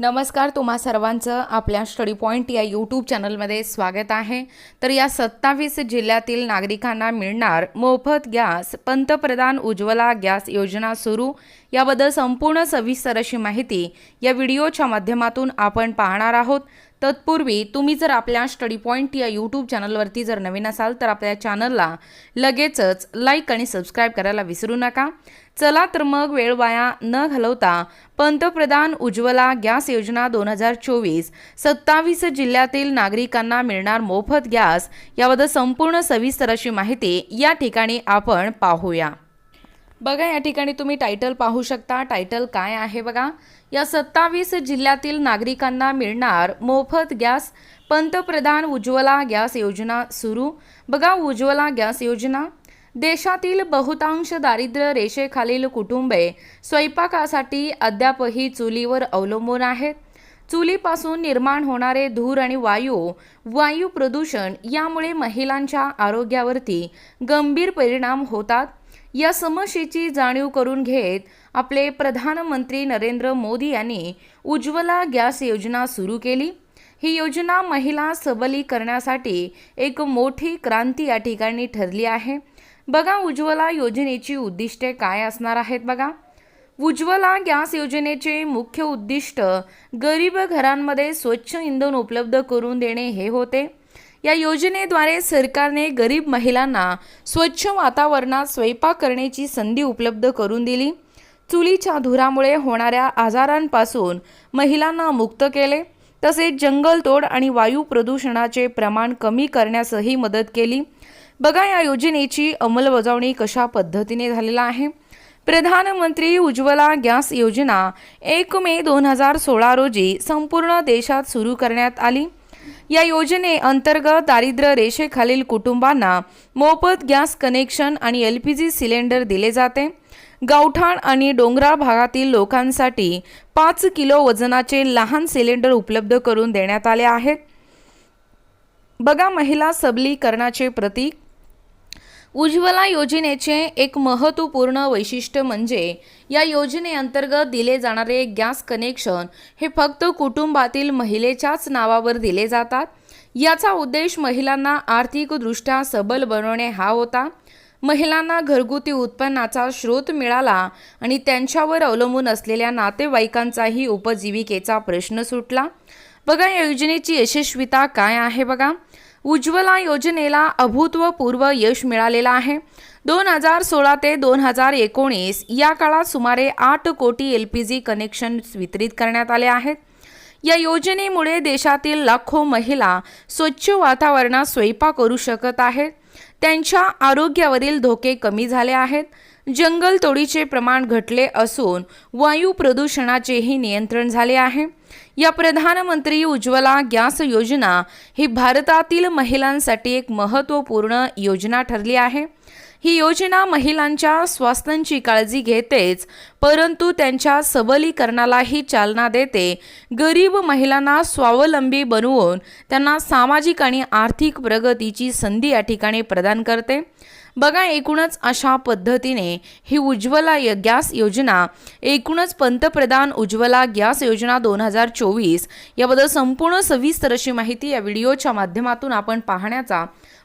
नमस्कार तुम्हा सर्वांचं आपल्या स्टडी पॉईंट या यूट्यूब चॅनलमध्ये स्वागत आहे. तर या सत्तावीस जिल्ह्यातील नागरिकांना मिळणार मोफत गॅस पंतप्रधान उज्ज्वला गॅस योजना सुरू. याबद्दल संपूर्ण सविस्तर अशी माहिती या व्हिडिओच्या माध्यमातून आपण पाहणार आहोत. तत्पूर्वी तुम्ही जर आपल्या स्टडी पॉईंट या यूट्यूब चॅनलवरती जर नवीन असाल तर आपल्या चॅनलला लगेचच लाईक आणि सबस्क्राईब करायला विसरू नका. चला तर मग वेळ वाया न घालवता पंतप्रधान उज्ज्वला गॅस योजना दोन हजार चोवीस सत्तावीस जिल्ह्यातील नागरिकांना मिळणार मोफत गॅस याबद्दल संपूर्ण सविस्तर अशी माहिती या ठिकाणी आपण पाहूया. बघा या ठिकाणी तुम्ही टायटल पाहू शकता. टायटल काय आहे बघा? या सत्तावीस जिल्ह्यातील नागरिकांना मिळणार मोफत गॅस पंतप्रधान उज्ज्वला गॅस योजना सुरू. बघा उज्ज्वला गॅस योजना. देशातील बहुतांश दारिद्र्य रेषेखालील कुटुंबे स्वयंपाकासाठी अद्यापही चुलीवर अवलंबून आहेत. चुलीपासून निर्माण होणारे धूर आणि वायू वायू प्रदूषण यामुळे महिलांच्या आरोग्यावरती गंभीर परिणाम होतात. या समस्येची जाणीव करून घेत आपले प्रधानमंत्री नरेंद्र मोदी यांनी उज्ज्वला गॅस योजना सुरू केली. ही योजना महिला सबलीकरणासाठी एक मोठी क्रांती या ठिकाणी ठरली आहे. बघा उज्ज्वला योजनेची उद्दिष्टे काय असणार आहेत बघा. उज्ज्वला गॅस योजनेचे मुख्य उद्दिष्ट गरीब घरांमध्ये स्वच्छ इंधन उपलब्ध करून देणे हे होते. या योजनेद्वारे सरकारने गरीब महिलांना स्वच्छ वातावरणात स्वयंपाक करण्याची संधी उपलब्ध करून दिली. चुलीच्या धुरामुळे होणाऱ्या आजारांपासून महिलांना मुक्त केले. तसेच जंगलतोड आणि वायू प्रदूषणाचे प्रमाण कमी करण्यासही मदत केली. बघा या योजनेची अंमलबजावणी कशा पद्धतीने झालेला आहे. प्रधानमंत्री उज्ज्वला गॅस योजना एक मे दोन हजार सोळा रोजी संपूर्ण देशात सुरू करण्यात आली. या योजनेअंतर्गत दारिद्र्य रेषेखालील कुटुंबांना मोफत गॅस कनेक्शन आणि एल पी जी सिलेंडर दिले जाते. गावठाण आणि डोंगराळ भागातील लोकांसाठी पाच किलो वजनाचे लहान सिलेंडर उपलब्ध करून देण्यात आले आहेत. बघा महिला सबलीकरणाचे प्रतीक उज्ज्वला योजनेचे एक महत्त्वपूर्ण वैशिष्ट्य म्हणजे या योजनेअंतर्गत दिले जाणारे गॅस कनेक्शन हे फक्त कुटुंबातील महिलेच्याच नावावर दिले जातात. याचा उद्देश महिलांना आर्थिकदृष्ट्या सबल बनवणे हा होता. महिलांना घरगुती उत्पन्नाचा स्रोत मिळाला आणि त्यांच्यावर अवलंबून असलेल्या नातेवाईकांचाही उपजीविकेचा प्रश्न सुटला. बघा या योजनेची यशस्वीता काय आहे बघा. उज्ज्वला योजनेला अभूतपूर्व यश मिळालेलं आहे. दोन हजार सोळा ते दोन हजार एकोणीस या काळात सुमारे आठ कोटी एल पी जी कनेक्शन वितरित करण्यात आले आहेत. या योजनेमुळे देशातील लाखो महिला स्वच्छ वातावरणात स्वयंपाक करू शकत आहेत. त्यांच्या आरोग्यावरील धोके कमी झाले आहेत. जंगलतोडीचे प्रमाण घटले असून वायू प्रदूषणाचेही नियंत्रण झाले आहे. या प्रधानमंत्री उज्ज्वला गॅस योजना ही भारतातील महिलांसाठी एक महत्त्वपूर्ण योजना ठरली आहे. ही योजना महिलांच्या स्वास्थ्यांची काळजी घेतेच परंतु त्यांच्या सबलीकरणालाही चालना देते. गरीब महिलांना स्वावलंबी बनवून त्यांना सामाजिक आणि आर्थिक प्रगतीची संधी या ठिकाणी प्रदान करते. बघा एकूणच अशा पद्धतीने ही उज्ज्वला य- गॅस योजना एकूणच पंतप्रधान उज्ज्वला गॅस योजना दोन हजार चोवीस याबद्दल संपूर्ण सविस्तर अशी माहिती या व्हिडिओच्या माध्यमातून आपण पाहण्याचा